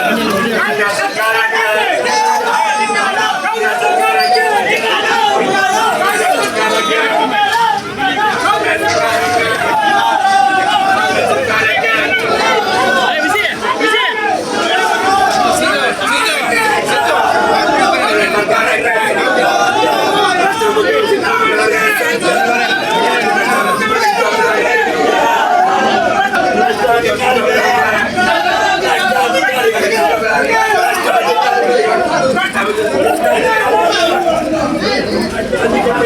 Terima kasih. Thank you.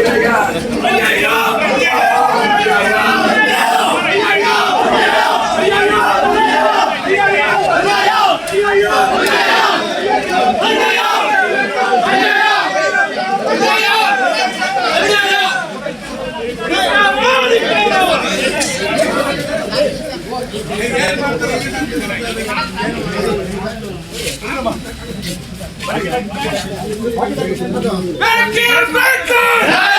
Back in, back in!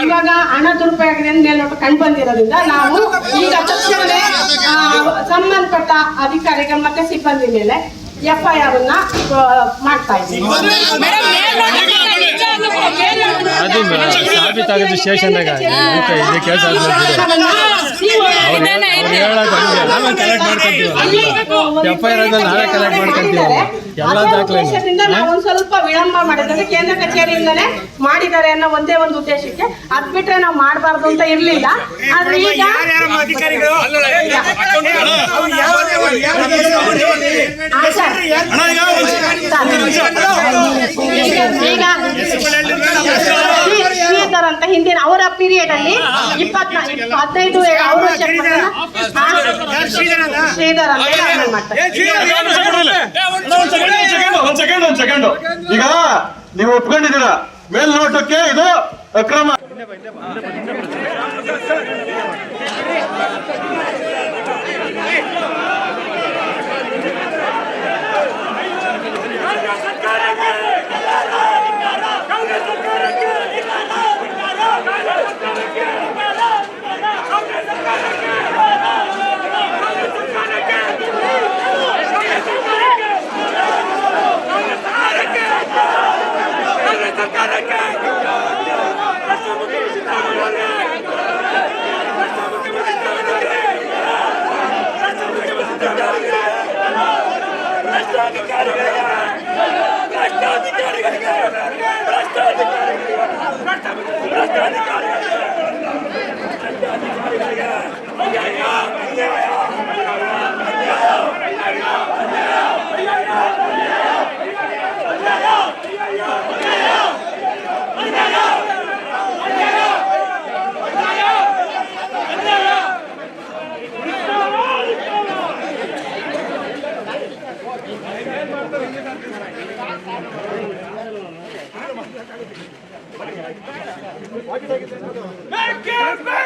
ಇವಾಗ ಹಣ ದುರುಪಯೋಗ ಮೇಲ್ನೋಟ ಕಂಡು ಬಂದಿರೋದ್ರಿಂದ ನಾವು ಈಗ ತಕ್ಷಣವೇ ಸಂಬಂಧಪಟ್ಟ ಅಧಿಕಾರಿಗಳು ಮತ್ತೆ ಸಿಬ್ಬಂದಿ ಮೇಲೆ ಎಫ್ ಐ ಆರ್ ಅನ್ನ ಮಾಡ್ತಾ ಇದ್ದೀವಿ. ಅದು ಸಾಬೀತಾಗೋದು ಸ್ಟೇಷನ್ದಾಗ ಇದಕ್ಕೆ ಇದೆ ಕೇಸ್ ಆದ್ಮೇಲೆ ಹೇಳೋದು ನಾವೇ ಕಲೆಕ್ಟ್ ಮಾಡ್ಕೊಂತೀವಲ್ಲ. ಎಫ್ ಐ ಆರ್ ಆದ್ಮೇಲೆ ನಾವೇ ಕಲೆಕ್ಟ್ ಮಾಡ್ಕೊಂತೀವಲ್ಲ. ಎಲ್ಲ ದಾಖಲೆ ಉದ್ದೇಶದಿಂದ ಒಂದ್ ಸ್ವಲ್ಪ ವಿಳಂಬ ಮಾಡಿದ್ರೆ ಕೇಂದ್ರ ಕಚೇರಿಯಿಂದಲೇ ಮಾಡಿದ್ದಾರೆ ಅನ್ನೋ ಒಂದೇ ಒಂದು ಉದ್ದೇಶಕ್ಕೆ. ಅದ್ ಬಿಟ್ರೆ ನಾವು ಮಾಡಬಾರ್ದು ಅಂತ ಇರ್ಲಿಲ್ಲ. ಆದ್ರೆ ಈಗ ಶ್ರೀಧರ್ ಅಂತ ಹಿಂದಿನ ಅವರ ಪೀರಿಯಡ್ ಅಲ್ಲಿ ಇಪ್ಪತ್ನಾ ಇಪ್ಪ- ಹದಿನೈದು ಅವರು ಮಾಡ್ತಾರೆ ಈಗ ನೀವು ಒಪ್ಕೊಂಡಿದ್ದೀರಾ ಮೇಲ್ನೋಟಕ್ಕೆ ಇದು ಅಕ್ರಮ Come on, come on, come on. ಬೇಕೇ ಬೇಕು Mekke!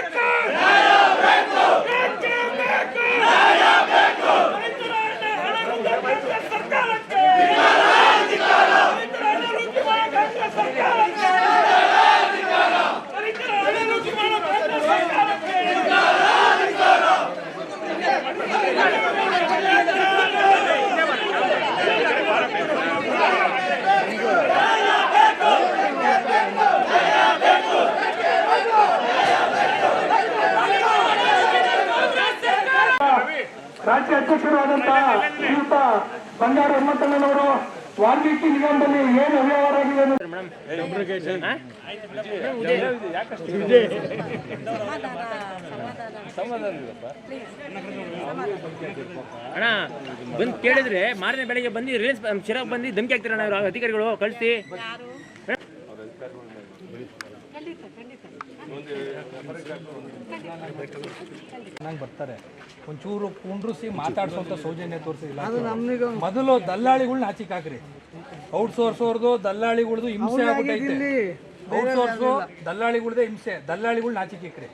ರಾಜ್ಯ ಅಧ್ಯಕ್ಷರಾದಂತಹ ಶ್ರೀಯುತ ಬಂಗಾರ ಹನುಮಂತಣ್ಣನವರು ವಾಲ್ಮೀಕಿ ನಿಗಮದಲ್ಲಿ ಏನು ಅವ್ಯವಹಾರ ಆಗಿದೆ ಅಣ್ಣ ಬಂದು ಕೇಳಿದ್ರೆ ಮಾರನೇ ಬೆಳಗ್ಗೆ ಬಂದು ರಿಲೀಸ್ ಶಿರಾಗ್ ಬಂದು ಧಮಕಿ ಹಾಕ್ತಿರಣ್ಣ ಇವರು? ಅಧಿಕಾರಿಗಳು ಕಳಿಸಿ. ಚೆನ್ನಾಗಿ ಬರ್ತಾರೆ. ಒಂಚೂರು ಕುಂಡ್ರಿಸಿ ಮಾತಾಡ್ಸೋಂಥ ಸೌಜನ್ಯ ತೋರಿಸಿಲ್ಲ. ಮೊದಲು ದಲ್ಲಾಳಿಗಳ್ನ ಆಚಿಕ್ ಹಾಕ್ರಿ. ಔಟ್ ಸೋರ್ಸೋರ್ದು ದಲ್ಲಾಳಿಗಳ್ದು ಹಿಂಸೆ ಆಗ್ಬಿಟ್ಟೈತೆ. ಔಟ್ ಸೋರ್ಸು ದಲ್ಲಾಳಿಗಳ್ದೆ ಹಿಂಸೆ. ದಲ್ಲಾಳಿಗಳ್ನ ಆಚಿಕ್ ಇಕ್ರಿ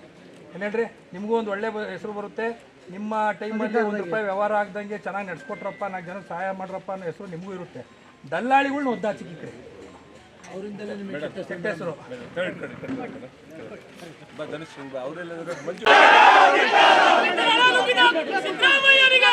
ಏನೇಳ್ರಿ? ನಿಮಗೂ ಒಂದು ಒಳ್ಳೆ ಹೆಸರು ಬರುತ್ತೆ. ನಿಮ್ಮ ಟೈಮಲ್ಲಿ ಒಂದು ರೂಪಾಯಿ ವ್ಯವಹಾರ ಆಗ್ದಂಗೆ ಚೆನ್ನಾಗಿ ನಡ್ಸ್ಕೊಟ್ರಪ್ಪ ನಾಲ್ಕು ಜನ ಸಹಾಯ ಮಾಡ್ರಪ್ಪ ಅನ್ನೋ ಹೆಸರು ನಿಮಗೂ ಇರುತ್ತೆ. ದಲ್ಲಾಳಿಗಳ್ನ ಒದ್ದಾಚಿಕ್ಕಿಕ್ರಿ ಅವರಿಂದಲೇ ನಿಮಗೆ ಕೆಟ್ಟ ಅವರೆಲ್ಲ ಸಿದ್ದರಾಮಯ್ಯನಿಗೆ!